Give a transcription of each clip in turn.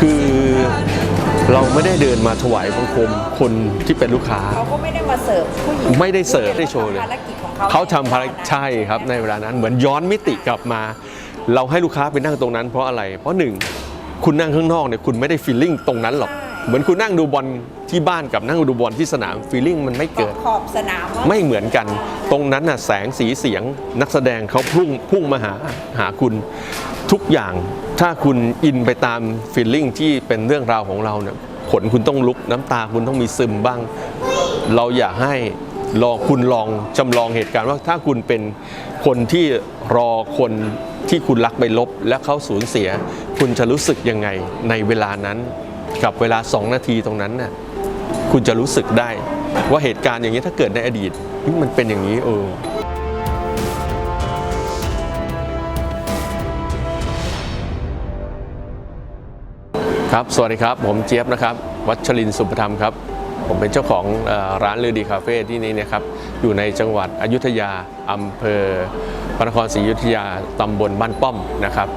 คือเราไม่ได้เดินมาถวายบังคมคนที่เป็นลูกค้า เขาก็ไม่ได้มาเสิร์ฟผู้หญิงไม่ได้เสิร์ฟได้โชว์เลย ภารกิจของเขาเขาทำภารกิจใช่ครับในเวลานั้นเหมือนย้อนมิติกลับมา เราให้ลูกค้าไปนั่งตรงนั้นเพราะอะไร เพราะหนึ่งคุณนั่งข้างนอกเนี่ยคุณไม่ได้ฟีลลิ่งตรงนั้นหรอก เหมือนคุณนั่งดูบอลที่บ้านกับนั่งดูบอลที่สนามฟีลลิ่งมันไม่เกิด ขอบสนามว่าไม่เหมือนกัน ตรงนั้นน่ะแสงสีเสียงนักแสดงเขาพุ่งพุ่งมาหาหาคุณทุกอย่าง ถ้าคุณอินไปตามฟีลลิ่งที่เป็นเรื่องราวของเราเนี่ยขนคุณต้องลุกน้ำตาคุณต้องมีซึมบ้าง เราอยากให้ลองคุณลองจำลองเหตุการณ์ว่าถ้าคุณเป็นคนที่รอคนที่คุณรักไปลบ และเขาสูญเสีย คุณจะรู้สึกยังไงในเวลานั้น กับเวลา 2 นาทีตรงนั้นน่ะคุณจะรู้สึกได้ว่าเหตุการณ์อย่างนี้ถ้าเกิดในอดีตมันเป็นอย่างนี้เออ ครับ สวัสดีครับ ผมเจี๊ยบนะครับ วัชรินสุปธรรมครับ ผมเป็นเจ้าของร้านลือดีคาเฟ่ที่นี่นะครับ อยู่ในจังหวัดอยุธยาอำเภอพระนครศรีอยุธยาตำบลบ้านป้อมนะครับ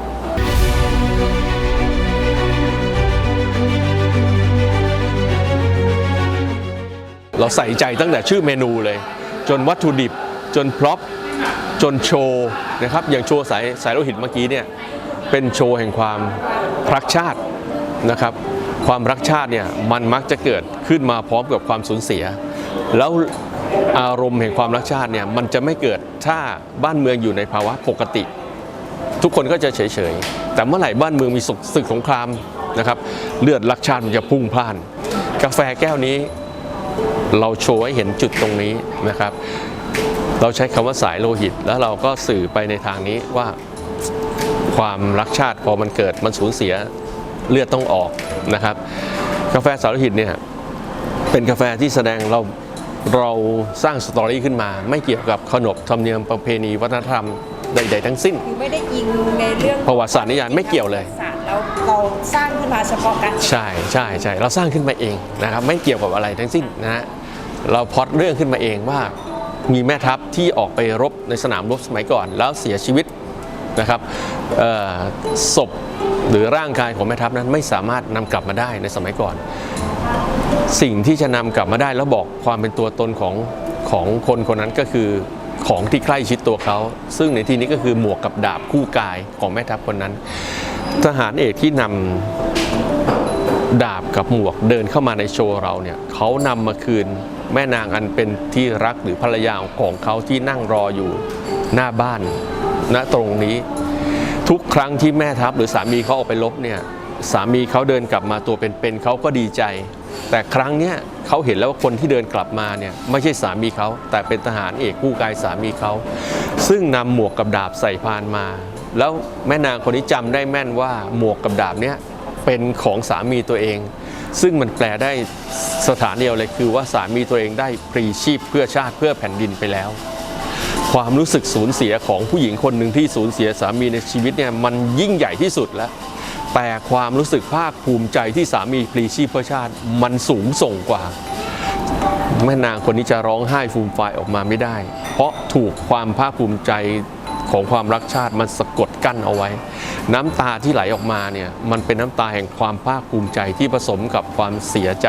เราใส่ใจตั้งแต่ชื่อเมนูเลย จนวัตถุดิบ จนพร็อพจนโชว์นะครับอย่างโชว์สายสายโลหิตเมื่อกี้เนี่ยเป็นโชว์แห่งความรักชาติ นะครับความรักชาติเนี่ยมันมักจะเกิดขึ้นมาพร้อมกับความสูญเสีย แล้วอารมณ์แห่งความรักชาติเนี่ยมันจะไม่เกิดถ้าบ้านเมืองอยู่ในภาวะปกติ ทุกคนก็จะเฉยๆ แต่เมื่อไหร่บ้านเมืองมีศึกสงครามนะครับเลือดรักชาติมันจะพุ่งพล่าน กาแฟแก้วนี้ เราโชว์ให้เห็นจุดตรงนี้นะครับ เราใช้คำว่าสายโลหิต แล้วเราก็สื่อไปในทางนี้ว่าความรักชาติพอมันเกิดมันสูญเสีย เลือดต้องออกนะครับ กาแฟสายโลหิตเนี่ยเป็นกาแฟที่แสดงเราเราสร้างสตอรี่ขึ้นมา ไม่เกี่ยวกับขนบธรรมเนียมประเพณีวัฒนธรรมใดๆทั้งสิ้น คือไม่ได้อิงในเรื่องประวัติศาสตร์นิยายไม่เกี่ยวเลย ศาสตร์เราเราสร้างขึ้นมาเฉพาะการใช่ใช่ใช่เราสร้างขึ้นมาเองนะครับไม่เกี่ยวกับอะไรทั้งสิ้นนะฮะเราพล็อดเรื่องขึ้นมาเองว่ามีแม่ทัพที่ออกไปรบในสนามรบสมัยก่อน แล้วเสียชีวิต นะครับศพหรือร่างกายของแม่ทัพนั้นไม่สามารถนำกลับมาได้ในสมัยก่อน สิ่งที่จะนำกลับมาได้แล้วบอกความเป็นตัวตนของของคนคนนั้นก็คือของที่ใกล้ชิดตัวเขา ซึ่งในที่นี้ก็คือหมวกกับดาบคู่กายของแม่ทัพคนนั้น ทหารเอกที่นำดาบกับหมวกเดินเข้ามาในโชว์เราเนี่ยเขานำมาคืนแม่นางอันเป็นที่รักหรือภรรยาของเขาที่นั่งรออยู่หน้าบ้าน ณตรงนี้ ทุกครั้งที่แม่ทัพหรือสามีเขาออกไปรบเนี่ยสามีเขาเดินกลับมาตัวเป็นๆเขาก็ดีใจ แต่ครั้งเนี้ยเขาเห็นแล้วว่าคนที่เดินกลับมาเนี่ยไม่ใช่สามีเขาแต่เป็นทหารเอกกู้กายสามีเขาซึ่งนำหมวกกับดาบใส่พานมา แล้วแม่นางคนนี้จำได้แม่นว่าหมวกกับดาบเนี่ยเป็นของสามีตัวเอง ซึ่งมันแปลได้สถานเดียวเลยคือว่าสามีตัวเองได้ปรีชีพเพื่อชาติเพื่อแผ่นดินไปแล้ว ความรู้สึกสูญเสียของผู้หญิงคนหนึ่งที่สูญเสียสามีในชีวิตเนี่ยมันยิ่งใหญ่ที่สุดแล้ว แต่ความรู้สึกภาคภูมิใจที่สามีปรีชีพเพื่อชาติมันสูงส่งกว่า แม่นางคนนี้จะร้องไห้ฟูมฟายออกมาไม่ได้ เพราะถูกความภาคภูมิใจของความรักชาติมันสะกดกั้นเอาไว้ น้ำตาที่ไหลออกมาเนี่ยมันเป็นน้ำตาแห่งความภาคภูมิใจที่ผสมกับความเสียใจ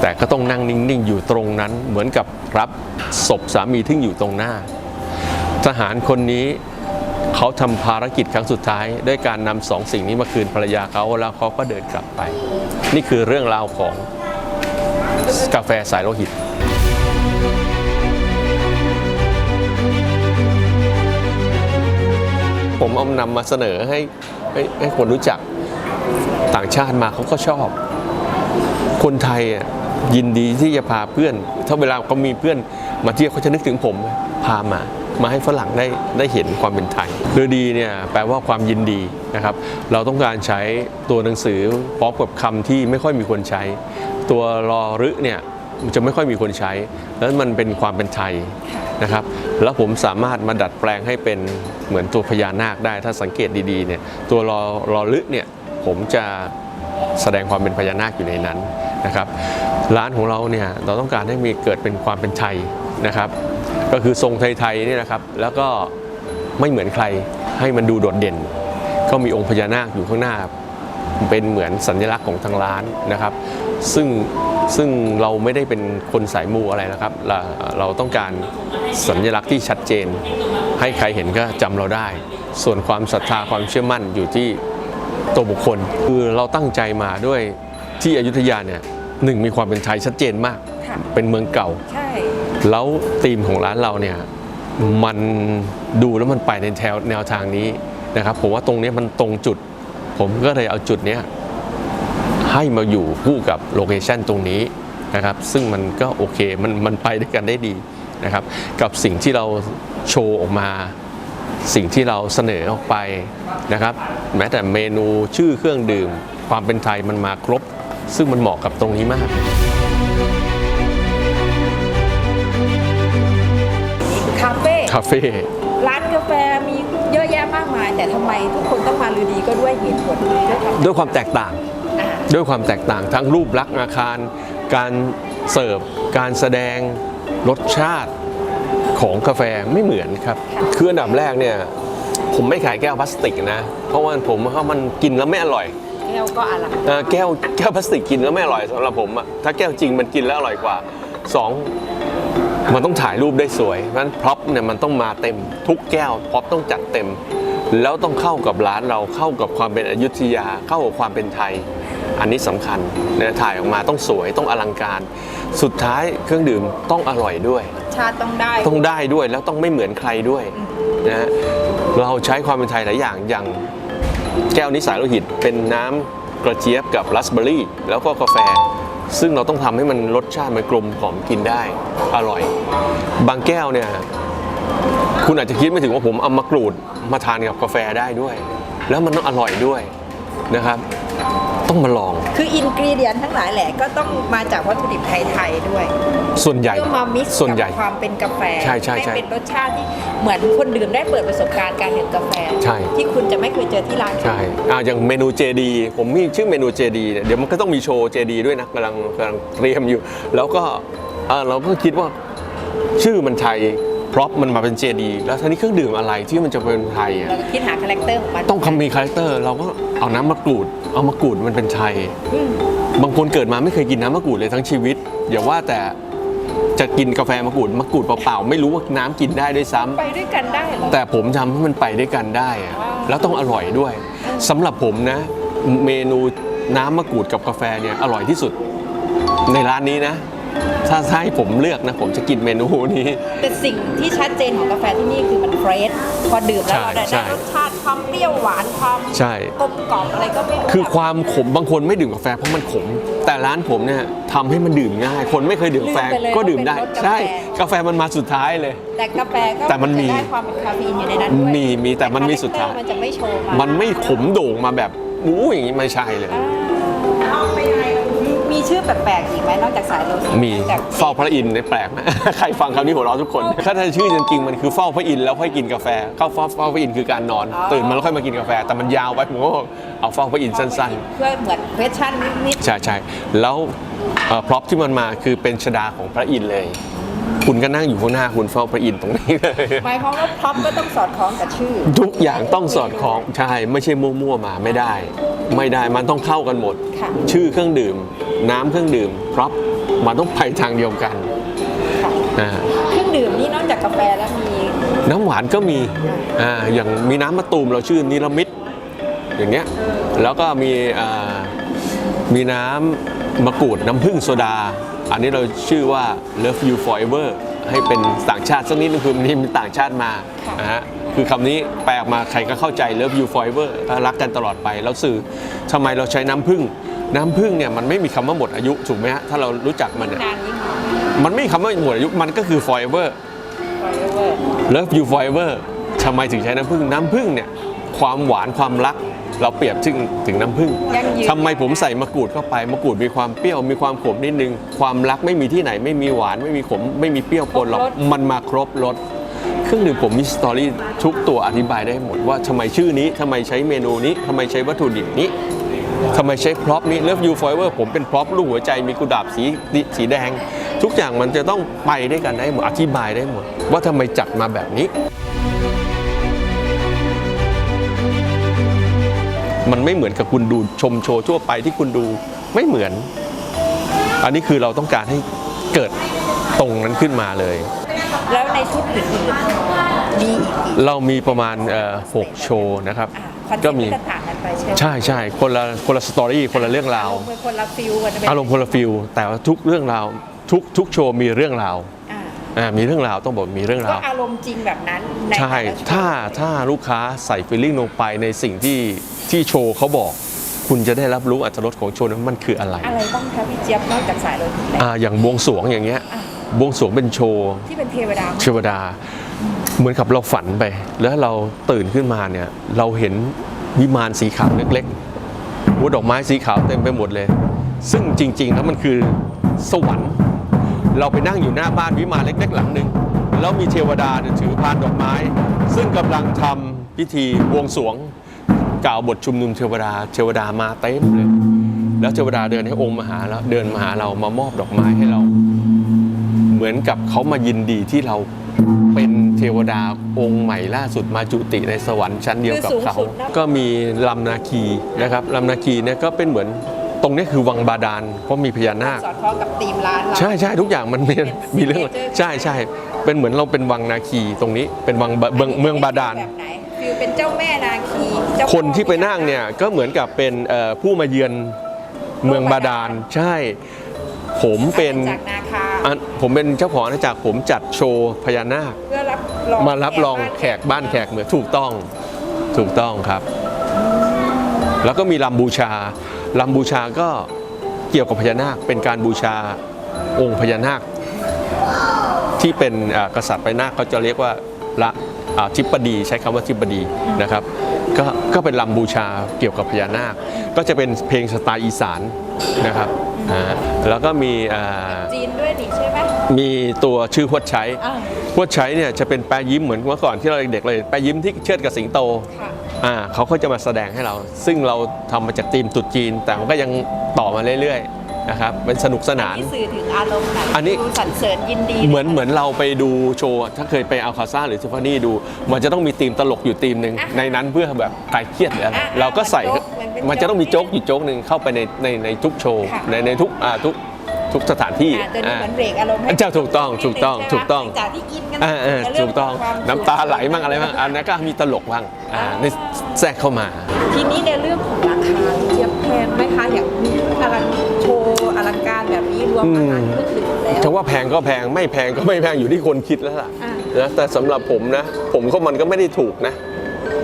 แต่ก็ต้องนั่งนิ่ง ๆ อยู่ตรงนั้น เหมือนกับรับศพสามีที่อยู่ตรงหน้า ทหารคนนี้เขาทำภารกิจครั้งสุดท้าย ด้วยการนำสองสิ่งนี้มาคืนภรรยาเขาแล้วเขาก็เดินกลับไป นี่คือเรื่องราวของกาแฟสายโลหิตผมเอานำมาเสนอให้ให้ให้คนรู้จักต่างชาติมาเขาก็ชอบ คนไทยอะ ยินดีที่จะพาเพื่อน ถ้าเวลาเขามีเพื่อนมาเที่ยวเขาจะนึกถึงผมพามา มาให้ฝรั่งได้ได้เห็นความเป็นไทยเรดีเนี่ยแปลว่าความยินดีนะครับ เราต้องการใช้ตัวหนังสือพร้อมกับคำที่ไม่ค่อยมีคนใช้ ตัวรอรึเนี่ยจะไม่ค่อยมีคนใช้ แล้วมันเป็นความเป็นไทยนะครับ แล้วผมสามารถมาดัดแปลงให้เป็นเหมือนตัวพญานาคได้ ถ้าสังเกตดีๆเนี่ยตัวรอรอรึเนี่ยผมจะแสดงความเป็นพญานาคอยู่ในนั้น นะครับร้านของเราเนี่ยเราต้องการให้มีเกิดเป็นความเป็นไทยนะครับ ก็คือทรงไทยๆนี่นะครับ แล้วก็ไม่เหมือนใครให้มันดูโดดเด่น ก็มีองค์พญานาคอยู่ข้างหน้า เป็นเหมือนสัญลักษณ์ของทางร้านนะครับ ซึ่งซึ่งเราไม่ได้เป็นคนสายมูอะไรนะครับ เราเราต้องการสัญลักษณ์ที่ชัดเจน ให้ใครเห็นก็จำเราได้ ส่วนความศรัทธาความเชื่อมั่นอยู่ที่ตัวบุคคล คือเราตั้งใจมาด้วย ที่อยุธยาเนี่ยหนึ่งมีความเป็นไทยชัดเจนมาก ค่ะ เป็นเมืองเก่า ใช่ แล้วธีมของร้านเราเนี่ยมันดูแล้วมันไปในแนวแนวทางนี้นะครับผมว่าตรงเนี้ยมันตรงจุด ผมก็เลยเอาจุดเนี้ยให้มาอยู่คู่กับโลเคชันตรงนี้นะครับซึ่งมันก็โอเคมันมันไปด้วยกันได้ดีนะครับกับสิ่งที่เราโชว์ออกมา สิ่งที่เราเสนอออกไปนะครับ แม้แต่เมนูชื่อเครื่องดื่ม ความเป็นไทยมันมาครบ ซึ่งมันเหมาะกับตรงนี้มากนี่คือคาเฟ่คาเฟ่ ร้านกาแฟมีเยอะแยะมากมาย แต่ทำไมทุกคนต้องมาลือดีก็ด้วยเหตุผลด้วยความด้วยความแตกต่าง อ่า ด้วยความแตกต่างทั้งรูปลักษณ์อาคาร การเสิร์ฟ การแสดง รสชาติของกาแฟไม่เหมือนครับ คืออันดับแรกเนี่ย ผมไม่ขายแก้วพลาสติกนะ เพราะว่าผมว่ามันกินแล้วไม่อร่อย แก้วก็อะไรเอ่อแก้วแก้วพลาสติกกินแล้วไม่อร่อยสำหรับผมอะถ้าแก้วจริงมันกินแล้วอร่อยกว่าสองมันต้องถ่ายรูปได้สวยเพราะฉะนั้นพร็อพเนี่ยมันต้องมาเต็มทุกแก้วพร็อพต้องจัดเต็ม แล้วต้องเข้ากับร้านเราเข้ากับความเป็นอยุธยา เข้ากับความเป็นไทย อันนี้สำคัญนะถ่ายออกมาต้องสวยต้องอลังการ สุดท้ายเครื่องดื่มต้องอร่อยด้วย ชาติต้องได้ต้องได้ด้วยแล้วต้องไม่เหมือนใครด้วยนะฮะเราใช้ความเป็นไทยหลายอย่างอย่าง แก้วนิสายโลหิต เป็นน้ำกระเจี๊ยบกับราสเบอร์รี่ แล้วก็กาแฟ ซึ่งเราต้องทำให้มันรสชาติมันกลมกล่อมกินได้ อร่อย บางแก้วเนี่ย คุณอาจจะคิดไม่ถึงว่าผมเอามากรูดมาทานกับกาแฟได้ด้วย แล้วมันต้องอร่อยด้วยนะครับ ต้องมาลอง คืออินกรีเดียนทั้งหลายแหละก็ต้องมาจากวัตถุดิบไทยๆด้วยส่วนใหญ่เพื่อมามิกซ์ส่วนใหญ่ กับความเป็นกาแฟใช่ใช่ใช่เป็นรสชาติที่เหมือนคนดื่มได้เปิดประสบการณ์การดื่มกาแฟ ใช่ ที่คุณจะไม่เคยเจอที่ร้านใช่อ่าอย่างเมนูเจดีผมมีชื่อเมนูเจดีเนี่ยเดี๋ยวมันก็ต้องมีโชว์เจดีด้วยนะกำลังกำลังเตรียมอยู่ แล้วก็เอ่อเราก็คิดว่าชื่อมันไทยพร็อพมันมาเป็นเจดีแล้วทีนี้เครื่องดื่มอะไรที่มันจะเป็นไทยอะเราก็คิดหาคาแรคเตอร์ของมัน ต้องคำมีคาแรคเตอร์เราก็ เอาน้ำมะกรูด เอามะกรูดมันเป็นไทยอืมบางคนเกิดมาไม่เคยกินน้ำมะกรูดเลยทั้งชีวิต อย่าว่าแต่จะกินกาแฟมะกรูดมะกรูดเปล่าๆไม่รู้ว่าน้ำกินได้ด้วยซ้ำไปด้วยกันได้เหรอ แต่ผมทำให้มันไปด้วยกันได้อะว้าว แล้วต้องอร่อยด้วยสำหรับผมนะ เมนูน้ำมะกรูดกับกาแฟเนี่ยอร่อยที่สุด ในร้านนี้นะ ถ้าให้ผมเลือกนะ ผมจะกินเมนูนี้ แต่สิ่งที่ชัดเจนของกาแฟที่นี่คือมันเฟรชพอดื่มแล้วเราได้ใช่ได้รสชาติความเปรี้ยวหวานความใช่ กลมกล่อมอะไรก็ไม่รู้คือความขมบางคนไม่ดื่มกาแฟเพราะมันขม แต่ร้านผมเนี่ยทำให้มันดื่มง่าย คนไม่เคยดื่มกาแฟลืมไปเลยก็ดื่มได้ว่าเป็นรสกาแฟใช่ กาแฟมันมาสุดท้ายเลย แต่กาแฟก็แต่มันมีจะได้ความเป็นคาเฟอีนอยู่ในนั้นด้วยมีมีแต่มันมีสุดท้ายคาแรคเตอร์มันจะไม่โชว์มามันไม่ขมโด่งมาแบบอู้อย่างนี้ไม่ใช่เลย อ่ามี ชื่อแปลกๆอีกไหมนอกจากสายโลหิตมีจากเฝ้าพระอินทร์เนี่ยแปลกไหม ใครฟังคำนี้หัวเราะทุกคน ถ้าถ้าชื่อจริงๆมันคือเฝ้าพระอินทร์แล้วค่อยกินกาแฟ เข้าเฝ้าเฝ้าพระอินทร์คือการนอน ตื่นมาแล้วค่อยมากินกาแฟ แต่มันยาวไปผมก็บอกเอาเฝ้าพระอินทร์สั้นเพื่อเหมือนเควสชั่นนิดๆ ใช่ใช่แล้วพร็อพที่มันมาคือเป็นชดาของพระอินทร์เลย คุณก็นั่งอยู่ข้างหน้าคุณเฝ้าพระอินทร์ตรงนี้เลยๆหมายความว่าพร็อพก็ต้องสอดคล้องกับชื่อ ทุกอย่างต้องสอดคล้องใช่ไม่ใช่มั่วๆมาไม่ได้ ไม่ได้มันต้องเข้ากันหมด ค่ะ ชื่อเครื่องดื่ม น้ำเครื่องดื่มพร็อพมันต้องไปทางเดียวกันค่ะอ่า เครื่องดื่มนี่นอกจากกาแฟแล้วมี น้ำหวานก็มี อ่า อย่างมีน้ำมะตูมเราชื่อนิรมิตอย่างเงี้ย แล้วก็มีอ่ามีน้ำมะกรูดน้ำผึ้งโซดา อันนี้เราชื่อว่า Love You Forever ให้เป็นต่างชาติสักนิดนึงคือมันมีต่างชาติมาค่ะนะฮะคือคำนี้แปลออกมาใครก็เข้าใจ Love You Forever ก็รักกันตลอดไป แล้วสื่อทำไมเราใช้น้ำผึ้งน้ำผึ้งเนี่ยมันไม่มีคำว่าหมดอายุถูกไหมฮะถ้าเรารู้จักมันเนี่ยนานยิ่งมันไม่มีคำว่าหมดอายุมันก็คือ forever ฟอยเวอร์ Love You Forever ทำไมถึงใช้น้ำผึ้งน้ำผึ้งเนี่ยความหวานความรัก เราเปรียบถึงถึงน้ำผึ้งยังยืน ทำไมผมใส่มะกรูดเข้าไปมะกรูดมีความเปรี้ยวมีความขมนิดนึง ความรักไม่มีที่ไหนไม่มีหวานไม่มีขมไม่มีเปรี้ยวปนหรอกมันมาครบรสเครื่องดื่มผมมีสตอรี่ทุกตัวอธิบายได้หมดว่าทำไมชื่อนี้ทำไมใช้เมนูนี้ทำไมใช้วัตถุดิบนี้ทำไมใช้พร็อพนี้ Love You Forever ผมเป็นพร็อพลูกหัวใจมีกุหลาบสีสีแดง ทุกอย่างมันจะต้องไปด้วยกันได้หมดอธิบายได้หมด ว่าทำไมจัดมาแบบนี้ มันไม่เหมือนกับคุณดูชมโชว์ทั่วไปที่คุณดูไม่เหมือน อันนี้คือเราต้องการให้เกิดตรงนั้นขึ้นมาเลย แล้วในชุดอื่นๆมีอีกกี่เรามีประมาณเอ่อหกโชว์นะครับอะคอนเซ็ก็ปต์มีก็จะต่างกันไปใช่ไหมใช่ใช่คนละคนละสตอรี่คนละเรื่องราวอมณ์เป็นคนละฟิลกันเป็นอารมณ์คนละฟิลแต่ว่าทุกเรื่องราวทุกทุกโชว์มีเรื่องราว อ่าอ่ามีเรื่องราวต้องบอกมีเรื่องก็ราว อารมณ์จริงแบบนั้นในใช่แต่ละชุดถ้าถ้าลูกค้าใส่ฟีลลิ่งลงไปในสิ่งที่ที่โชว์เขาบอก คุณจะได้รับรู้อัตรสของโชว์นั้นมันคืออะไรอะไรบ้างคะพี่เจี๊ยบนอกจากสายโลหิตแล้วอ่าอย่างบวงสรวงอย่างเงี้ยอะบวงสรวงเป็นโชว์ ที่เป็นเทวดา เทวดาเหมือนกับเราฝันไป แล้วเราตื่นขึ้นมาเนี่ย เราเห็นวิมานสีขาวเล็กๆหัวดอกไม้สีขาวเต็มไปหมดเลย ซึ่งจริง ๆ แล้วมันคือสวรรค์ เราไปนั่งอยู่หน้าบ้านวิมานเล็กๆ หลังหนึ่งแล้วมีเทวดาเนี่ยถือพานดอกไม้ ซึ่งกำลังทำพิธีบวงสรวง กล่าวบทชุมนุมเทวดาเทวดามาเต็มเลย แล้วเทวดาเดินให้องค์มาหาแล้วเดินมาหาเรามามอบดอกไม้ให้เรา เหมือนกับเขามายินดีที่เราเป็นเทวดาองค์ใหม่ล่าสุดมาจุติในสวรรค์ชั้นเดียวกับเขา ก็มีลำนาคีนะครับลำนาคีเนี่ยก็เป็นเหมือน ตรงนี้คือวังบาดาลเพราะมีพญานาค สอดคล้องกับธีมร้านเรา ใช่ใช่ทุกอย่างมันมีเป็นมีเรื่อง signature ใช่ใช่เป็นเหมือนเราเป็นวังนาคีตรงนี้เป็นวังบะเมืองเมืองบาดาล แบบไหนฟิลเป็นเจ้าแม่นาคีเจ้าพ่อคนที่ไปนั่งเนี่ยก็เหมือนกับเป็นเอ่อผู้มาเยือนเมืองบาดาลใช่ ผมเป็นจากนาคาอันผมเป็นเจ้าของอาณาจักรผมจัดโชว์พญานาค เพื่อรับรองมารับรองแขกบ้านแขกเมืองถูกต้องถูกต้องครับ แล้วก็มีลำบูชา ลำบูชาก็เกี่ยวกับพญานาคเป็นการบูชาองค์พญานาค ที่เป็นอ่ากษัตริย์พญานาคเขาจะเรียกว่าละอ่าทิปดีใช้คำว่าทิปดีนะครับก็ก็เป็นลำบูชาเกี่ยวกับพญานาค ก็จะเป็นเพลงสไตล์อีสานนะครับอ่าแล้วก็มีอ่าจีนด้วยนี่ใช่ไหมมีตัวชื่อฮวดใช้อ่าพวดใช้เนี่ยจะเป็นแปรยิ้มเหมือนเมื่อก่อนที่เราเด็กๆเลยแปรยิ้มที่เชิดกับสิงโตค่ะ อ่าเขาก็จะมาแสดงให้เรา ซึ่งเราทำมาจากธีมตรุษจีน แต่มันก็ยังต่อมาเรื่อยๆนะครับเป็นสนุกสนานที่สื่อถึงอารมณ์ไหนอันนี้ดูสรรเสริญยินดีเหมือนเหมือนเราไปดูโชว์ ถ้าเคยไปอัลคาซ่าหรือทิฟฟานี่ดู มันจะต้องมีธีมตลกอยู่ธีมหนึ่งในนั้นเพื่อแบบคลายเครียดหรืออะไรเราก็ใส่มันจะต้องมีโจ๊กอยู่โจ๊กหนึ่งเข้าไปในในในทุกโชว์ในในทุกอ่าทุก ทุกสถานที่อ่าตัวนี้อ่าเหมือนเบรกอารมณ์ให้เจ้าถูกต้องถูกต้องนิดนึถูกต้องใช่ไหมจากที่อินกันอ่าเออในเรื่ถูกต้องความน้ำตาไหลบ้างอะไรบ้างอันนั้นก็มีตลกบ้างอ่าในแทรกเข้ามา ทีนี้ในเรื่องของราคาเทียบแพงไหมคะอย่างมีอลังโชว์อลังการแบบนี้รวมอาหารเครื่องดื่มแล้วจะว่าแพงก็แพงไม่แพงก็ไม่แพงอยู่ที่คนคิดแล้วล่ะอ่านะแต่สำหรับผมนะ ผมก็มันก็ไม่ได้ถูกนะ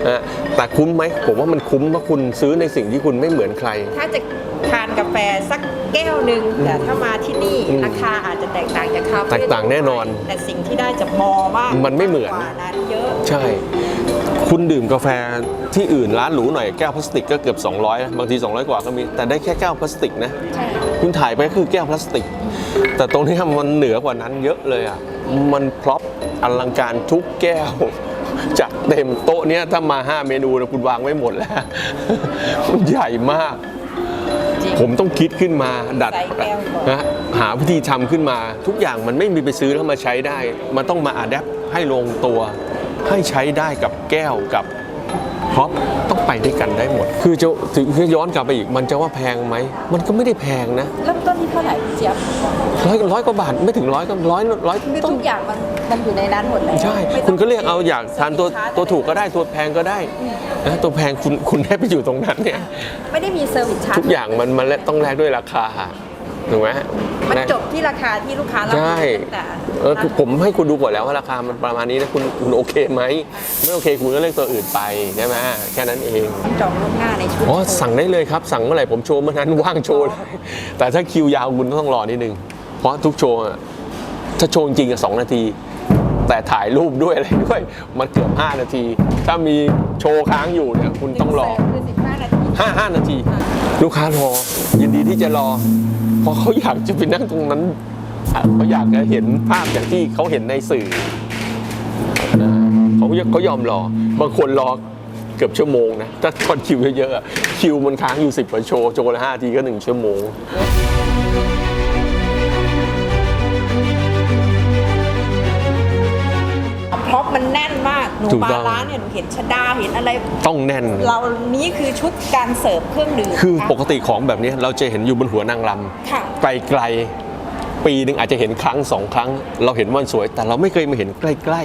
นะแต่คุ้มไหมผมว่ามันคุ้มเพราะคุณซื้อในสิ่งที่คุณไม่เหมือนใคร ถ้าจะทานกาแฟสักแก้วหนึ่งแต่ถ้ามาที่นี่อืมราคาอาจจะแตกต่างจากคาเฟ่แตกต่างแน่นอนแต่สิ่งที่ได้จะมอมากมันไม่เหมือน กว่านั้นเยอะใช่ คุณดื่มกาแฟที่อื่นร้านหรูหน่อยแก้วพลาสติกก็เกือบ 200นะบางที 200 กว่าก็มี แต่ได้แค่แก้วพลาสติกนะ ใช่ คุณถ่ายไปก็คือแก้วพลาสติก แต่ตรงนี้มันเหนือกว่านั้นเยอะเลยอะ มันพร็อพอลังการทุกแก้ว จัดเต็มโต๊ะเนี้ยถ้ามา 5 เมนูนะคุณวางไว้หมดแล้ว มันใหญ่มากจริงผมต้องคิดขึ้นมาดัดใส่แก้วก่อนนะหาวิธีทำขึ้นมา ทุกอย่างมันไม่มีไปซื้อแล้วมาใช้ได้ มันต้องมาอัดแอปให้ลงตัว ให้ใช้ได้กับแก้วกับ พร็อพต้องไปด้วยกันได้หมด คือจะถึงคือย้อนกลับไปอีก มันจะว่าแพงไหม มันก็ไม่ได้แพงนะเริ่มต้นที่เท่าไหร่พี่เจี๊ยบร้อยร้อยกว่าบาทไม่ถึงร้อยก็ร้อยร้อยคือต้นทุกอย่างมันมันอยู่ในนั้นหมดเลยใช่ไม่ต้คุณก็เรียกเอาอยากทานตัวเซอร์วิสชาร์จตัวถูกก็ได้ตัวแพงก็ได้นะตัวแพงคุณคุณได้ไปอยู่ตรงนั้นเนี่ยไม่ได้มีเซอร์วิสชาร์จทุกอย่างมันมันต้องแลกด้วยราคา ถูกไหมมันแลกจบที่ราคาที่ลูกค้ารับใช่แต่เออคือผมให้คุณดูก่อนแล้วว่าราคามันประมาณนี้นะคุณคุณโอเคไหมไม่โอเคคุณก็เลือกตัวอื่นไปใช่ไหมแค่นั้นเองจองล่วงหน้าในชุดอ๋อสั่งได้เลยครับ สั่งเมื่อไหร่ผมโชว์เมื่อนั้นว่างโชว์เลยแต่ถ้าคิวยาวคุณต้องรอนิดนึง เพราะทุกโชว์อะถ้าโชว์จริงๆอะสองนาที แต่ถ่ายรูปด้วยอะไรด้วยมันเกือบ5นาที ถ้ามีโชว์ค้างอยู่เนี่ยคุณต้องรอ คือ15นาทีห้าห้านาที ลูกค้ารอยินดีที่จะรอ เพราะเขาอยากจะไปนั่งตรงนั้นอะเขาอยากจะเห็นภาพอย่างที่เขาเห็นในสื่อนะเขาเขายอมรอบางคนรอเกือบชั่วโมงนะถ้าตอนคิวเยอะๆอะคิวมันค้างอยู่สิบกว่าโชว์โชว์ละห้าทีก็หนึ่งชั่วโมงพร็อพมันแน่นมาก หนูถูกมาต้อง ร้านเนี่ยหนูเห็นชะดาเห็นอะไร ต้องแน่น เรานี้คือชุดการเสิร์ฟเครื่องดื่มคือค่ะปกติของแบบนี้เราจะเห็นอยู่บนหัวนางรำค่ะ ไกลๆปีหนึ่งอาจจะเห็นครั้งสองครั้ง เราเห็นวันสวย แต่เราไม่เคยมาเห็นใกล้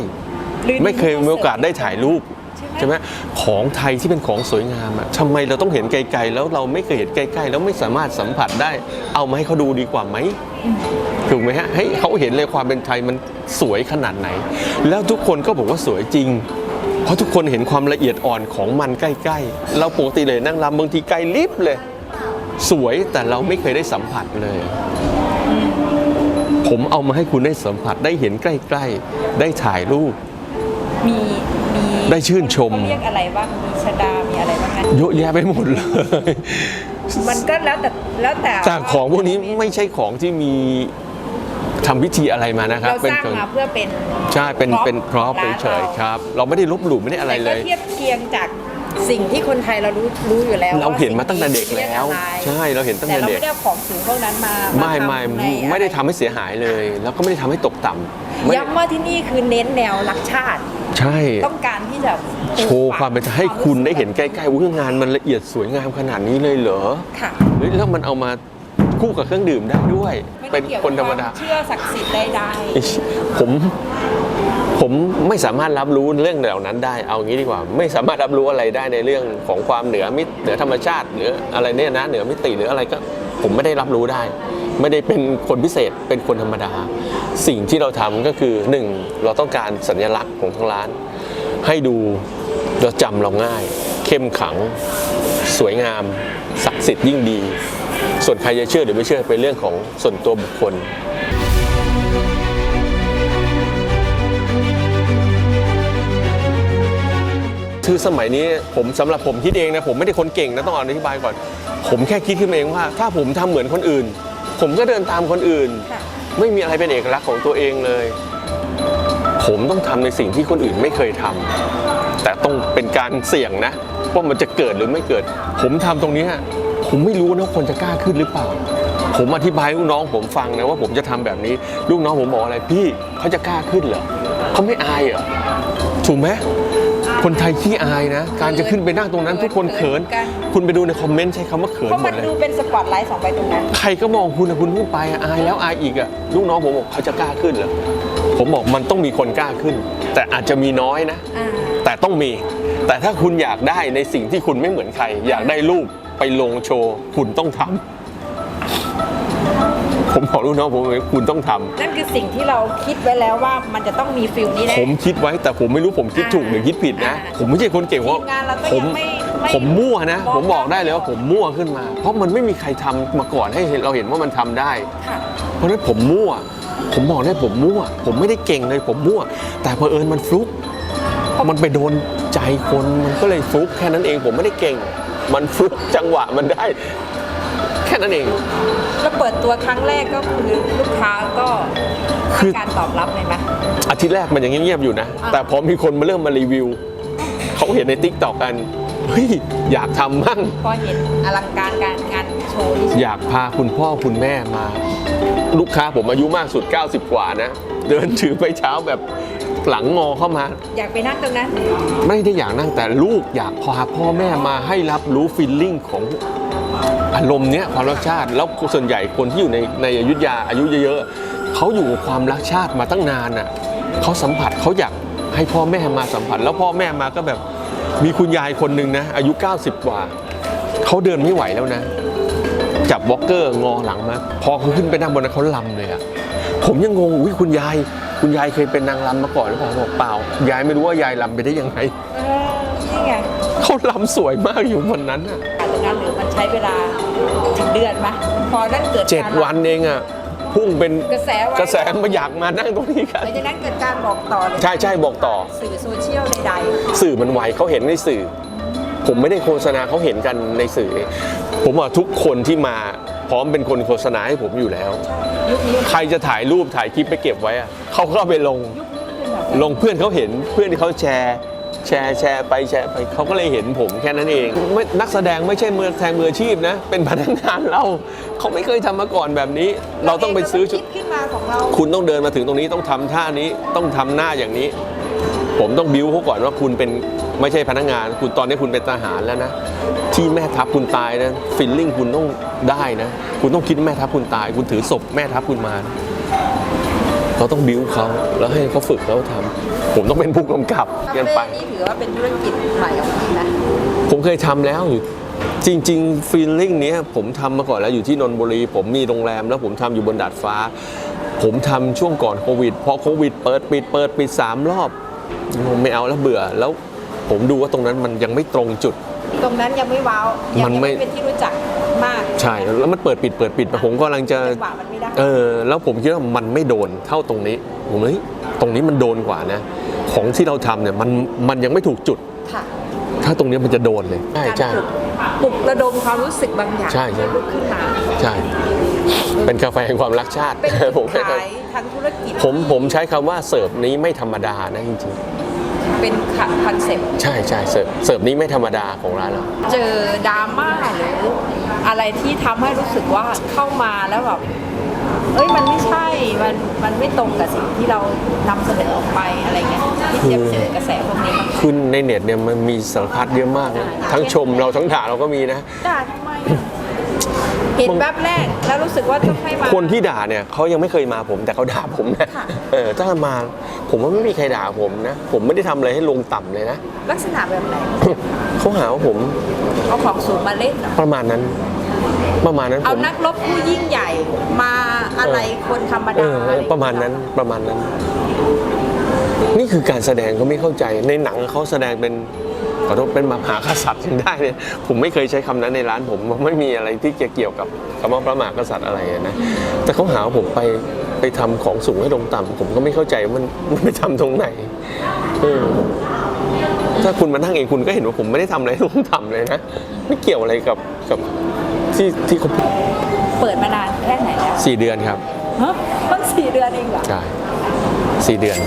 หรือ ๆ ไม่เคยมีโอกาสได้ถ่ายรูปใช่ไหมใช่ไหมของไทยที่เป็นของสวยงามอะทำไมเราต้องเห็นไกลๆแล้วเราไม่เคยเห็นใกล้ๆแล้วไม่สามารถสัมผัสได้ เอามาให้เขาดูดีกว่าไหม ถูกไหมฮะให้เขาเห็นเลยความเป็นไทยมันสวยขนาดไหน แล้วทุกคนก็บอกว่าสวยจริง เพราะทุกคนเห็นความละเอียดอ่อนของมันใกล้ๆ เราปกติเลยนั่งรำบางทีไกลลิบเลย สวยแต่เราไม่เคยได้สัมผัสเลย ผมเอามาให้คุณได้สัมผัสได้เห็นใกล้ๆ ได้ถ่ายรูป มีมีได้ชื่นชม เขาเรียกอะไรบ้างมีชะดา มีอะไรบ้างนะเยอะแยะไปหมดเลย มันก็แล้วแต่แล้วแต่แต่ของพวกนี้ไม่ใช่ของที่มี ทำพิธีอะไรมานะครับเราสร้างของมาเพื่อเป็นใช่เป็นเป็นพร็อพร้านเฉยเราๆครับ เราไม่ได้ลบหลู่ไม่ได้อะไรเลแต่ยก็เทียบเคียงจากสิ่งที่คนไทยเรารู้รู้อยู่แล้วเราเห็นมาว่ตั้งแต่เด็กสิ่แล้วเรียอะไรใช่เราเห็นตั้งแต่แต่เราเด็ไม่กได้เอาของสูงพวกนั้นมาไม่าไม่ทำในไม่ได้อะรทำให้เสียหายเลย แล้วก็ไม่ได้ทำให้ตกต่ำไม่ย้ำว่าที่นี่คือเน้นแนวรักชาติ ใช่ต้องการที่จะโชว์ความเป็นให้คุณได้เห็นใกล้ๆว่างานมันละเอียดสวยงามขนาดนี้เลยเหรอค่ะเฮ้ยแล้วมันเอามา คู่กับเครื่องดื่มได้ด้วยไม่เป็ได้นเกี่ยวคนกับธรรมดาวเชื่อศักดิ์สิทธิ์ใดผมผมไม่สามารถรับรู้เรื่องเหล่านั้นได้ เอางี้ดีกว่า ไม่สามารถรับรู้อะไรได้ในเรื่องของความเหนือมิตเหนือธรรมชาติหรืออะไรเนี่ยนะเหนือมิติหรืออะไรก็ผมไม่ได้รับรู้ได้ ไม่ได้เป็นคนพิเศษเป็นคนธรรมดา สิ่งที่เราทำก็คือหนึ่งเราต้องการสัญลักษณ์ของทางร้าน ให้ดูเราจำเราง่าย เข้มขัง สวยงามศักดิ์สิทธิ์ยิ่งดี ส่วนใครจะเชื่อหรือไม่เชื่อเป็นเรื่องของส่วนตัวบุคคลคือสมัยนี้ผมสำหรับผมคิดเองนะผมไม่ได้คนเก่งนะต้องอธิบายก่อน ผมแค่คิดขึ้นมาเองว่า ถ้าผมทำเหมือนคนอื่น ผมก็เดินตามคนอื่นๆค่ะไม่มีอะไรเป็นเอกลักษณ์ของตัวเองเลย ผมต้องทำในสิ่งที่คนอื่นไม่เคยทำแต่ต้องเป็นการเสี่ยงนะว่ามันจะเกิดหรือไม่เกิด ผมทำตรงเนี้ย ผมไม่รู้นะว่าคนจะกล้าขึ้นหรือเปล่า ผมอธิบายให้ลูกน้องผมฟังนะว่าผมจะทำแบบนี้ ลูกน้องผมบอกอะไรพี่เขาจะกล้าขึ้นเหรอเขาไม่อายเหรอถูกไหมคนไทยขี้อายนะ การจะขึ้นไปนั่งตรงนั้นทุกคนเขิน คุณไปดูในคอมเมนต์ใช้คำว่าเขินเพราะหมมัดนเลยดูเป็นสปอตไลท์สองใบตรงนั้น ใครก็มองคุณนะคุณขึ้นไปอะอายแล้วอายอีกอะลูกน้องผมบอกเขาจะกล้าขึ้นเหรอ ผมบอกมันต้องมีคนกล้าขึ้น แต่อาจจะมีน้อยนะอ่าแต่ต้องมี แต่ถ้าคุณอยากได้ในสิ่งที่คุณไม่เหมือนใคร อยากได้รูป ไปลงโชว์คุณต้องทำผมบอกลูกน้องผมเลยคุณต้องทำ นั่นคือสิ่งที่เราคิดไว้แล้วว่ามันจะต้องมีฟิลนี้แน่ ผมคิดไว้แต่ผมไม่รู้ผมคิดถูกหรือคิดผิดนะ อ่าผมไม่ใช่คนเก่งว่าทีมงานเราก็ผยัมงไม่ไม่ผมมั่วนะ บอก ผมบอกได้เลยว่าผมมั่วขึ้นมา เพราะมันไม่มีใครทำมาก่อนให้เห็นเราเห็นว่ามันทำได้ ค่ะ เพราะฉะนั้นผมมั่ว ผมบอกได้ผมมั่ว ผมไม่ได้เก่งเลยผมมั่ว แต่เพอเอิญมันฟลุกมันไปโดนใจคนมันก็เลยฟลุกแค่นั้นเองผมไม่ได้เก่ง มันฟลุกจังหวะมันได้ แค่นั้นเอง แล้วเปิดตัวครั้งแรกก็คือลูกค้าก็คืให้อการตอบรับเลยไหม อาทิตย์แรกมันยังเงียบๆอยู่นะ อะ แต่พอมีคนมาเริ่มมารีวิว เขาเห็นในติ๊กต็อกกัน เฮ้ย อยากทำมั่ง พอเห็นอลังการการงานโชว์ที่อยากพาคุณพ่อคุณแม่มา ลูกค้าผมอายุมากสุด 90 กว่านะ เดินถือไปเช้าแบบ หลังงอเข้ามา อยากไปนั่งตรงนั้น ไม่ได้อยากนั่งแต่ลูกอยากพาพ่อแม่มาให้รับรู้ฟีลลิ่งของอารมณ์เนี้ยความรักชาติ แล้วส่วนใหญ่คนที่อยู่ในในอยุธยาอายุเยอะๆเขาอยู่กับความรักชาติมาตั้งนานอะเขาสัมผัสเขาอยากให้พ่อแม่มาสัมผัส แล้วพ่อแม่มาก็แบบมีคุณยายคนหนึ่งนะอายุ 90 กว่าเขาเดินไม่ไหวแล้วนะ จับวอลเกอร์งอหลังมาพอเขาขึ้นไปนั่งบนนั้นเขาลำเลยอะผมยังงงอุ้ยคุณยาย คุณยายเคยเป็นนางลำมาก่อนหรือเปล่าบอกเปล่ายายไม่รู้ว่ายายลำไปได้ยังไงเออนี่ไงเขาลำสวยมากอยู่วันนั้นอะการตรงนั้นหรือมันใช้เวลาถึงเดือนไหมพอนั่นเกิดเจ็ดการวันเองอะพุ่งเป็นกระแสไว้กระแสมาอยากมานั่งตรงนี้กัน หลังจากนั้นเกิดการบอกต่อเลยใช่ใช่บอกต่อ สื่อโซเชียลใดสื่อมันไวเขาเห็นในสื่อ ผมไม่ได้โฆษณาเขาเห็นกันในสื่อ ผมว่าทุกคนที่มา พร้อมเป็นคนโฆษณาให้ผมอยู่แล้วๆยุคนี้ใครจะถ่ายรูปถ่ายคลิปไปเก็บไว้อะเขาก็เอาไปลงยุคนี้มันเป็นแบบลงเพื่อนเขาเห็นเพื่อนที่เขาแชร์ แชร์แชร์ไปแชร์ไปเขาก็เลยเห็นผมแค่นั้นเองไม่นักแสดงไม่ใช่มือแสดงมืออาชีพนะ เป็นพนักงานเราเขาไม่เคยทำมาก่อนแบบนี้ เราต้องไปซื้อชุดคิดขึ้นมาของเราคุณต้องเดินมาถึงตรงนี้ต้องทำท่านี้ต้องทำหน้าอย่างนี้ ผมต้องบิวเขาก่อนว่าคุณเป็นไม่ใช่พนักงาน คุณตอนนี้คุณเป็นทหารแล้วนะ ที่แม่ทัพคุณตายนะฟิลลิ่งคุณต้องได้นะ คุณต้องคิดว่าแม่ทัพคุณตาย คุณถือศพแม่ทัพคุณมานะเราต้องบิวเขาแล้วให้เขาฝึกแล้วทำผมต้องเป็นผู้กำกับคากันเฟ่ไปนี่ถือว่าเป็นธุรกิจใหม่ของพี่นะผมเคยทำแล้วอยู่จริงๆฟีลลิ่งเนี้ยผมทำมาก่อนแล้วอยู่ที่นนทบุรี ผมมีโรงแรมแล้วผมทำอยู่บนดาดฟ้า ผมทำช่วงก่อนโควิดพอโควิดเปิดปิดเปิดปิดสามรอบผม ไม่เอาแล้วเบื่อแล้วผมดูว่าตรงนั้นมันยังไม่ตรงจุด ตรงนั้นยังไม่ว้าวยัมันยังไม่ ไม่เป็นที่รู้จักมากใช่แล้วมันเปิดปิดเปิดปิดผมกำลังจะ จังหวะมันไม่ได้ เออแล้วผมคิดว่ามันไม่โดนเท่าตรงนี้ผมเลยตรงนี้มันโดนกว่านะ ของที่เราทำเนี่ยมันมันยังไม่ถูกจุด ค่ะถ้าตรงนี้มันจะโดนเลยใช่การใช่ปลุกปลุกระดมความรู้สึกบางอย่างใช่ใช่ ลุกขึ้นมา ใช่ เป็นกาแฟแห่งความรักชาติ เป็นจุดผมไม่ขาย ทั้งธุรกิจผมผมใช้คำว่าเสิร์ฟนี้ไม่ธรรมดานะจริงเป็นคอนเซ็ปต์ๆ ใช่ใช่เสิร์ฟเสิร์ฟนี้ไม่ธรรมดาของร้านเรา เจอดราม่าหรืออะไรที่ทำให้รู้สึกว่าเข้ามาแล้วแบบเอ้ยมันไม่ใช่มันมันไม่ตรงกับสิ่งที่เรานำเสนอออกไปอะไรเงี้ยที่เจี๊ยบเจอกระแสพวกนี้มั้างขึ้นในเน็ตเนี่ยมันมีสารพัดเยอะมากนะทั้งชมเราทั้งด่าเราก็มีนะ ด่าทำไม เห็นแป๊บแรกแล้วรู้สึกว่าต้องให้มา คนที่ด่าเนี่ยเขายังไม่เคยมาผมแต่เขาด่าผมนะค่ะ เออถ้ามาผมว่าไม่มีใครด่าผมนะ ผมไม่ได้ทำอะไรให้ลงต่ำเลยนะ ลักษณะแบบไหนเขาหาว่าผมเอาของสูงมาเล่นเหรอประมาณนั้น ประมาณนั้นเอาผมนักรบผู้ยิ่งใหญ่มาอะไรคนธรรมเอดาออเออประมาณนั้นประมาณนั้น นี่คือการแสดงเขาไม่เข้าใจในหนังเขาแสดงเป็นข อโทษเป็นมหากษัตริย์ยังได้เนี่ยผมไม่เคยใช้คำนั้นในร้านผมไม่มีอะไรที่เกี่ยวกับคำว่าพระมหากษัตริย์อะไรอะนะแต่เขาหาว่าผมไปไปทำของสูงให้ลงต่ำผมก็ไม่เข้าใจว่ามันมันไปทำตรงไหนเออถ้าคุณมานั่งเองคุณก็เห็นว่าผมไม่ได้ทำอะไรให้ลงต่ำเลยนะไม่เกี่ยวอะไรกับกับที่ที่เขาพูดเปิดมานานแค่ไหนแล้วสี่เดือนครับฮะเพิ่งสี่เดือนเองเหรอใช่สี่เดือน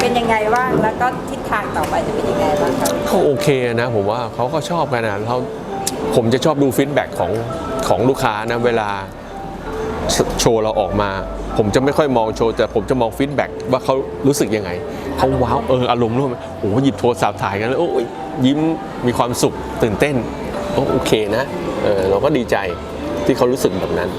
เป็นยังไงบ้างแล้วก็ทิศทางต่อไปจะเป็นยังไงบ้างครับเขาโอเคนะผมว่าเขาก็ชอบกันนะเราผมจะชอบดูฟีดแบ็กของของลูกค้านะเวลาโชว์เราออกมา ผมจะไม่ค่อยมองโชว์แต่ผมจะมองฟีดแบ็กว่าเขารู้สึกยังไงเขาว้าวเอออารมณ์ร่วมโอ้หหยิบโทรศัพท์ถ่ายกันแล้วโอ้ยยิ้มมีความสุขตื่นเต้นโอ้โอเคนะเออเราก็ดีใจที่เขารู้สึกแบบนั้น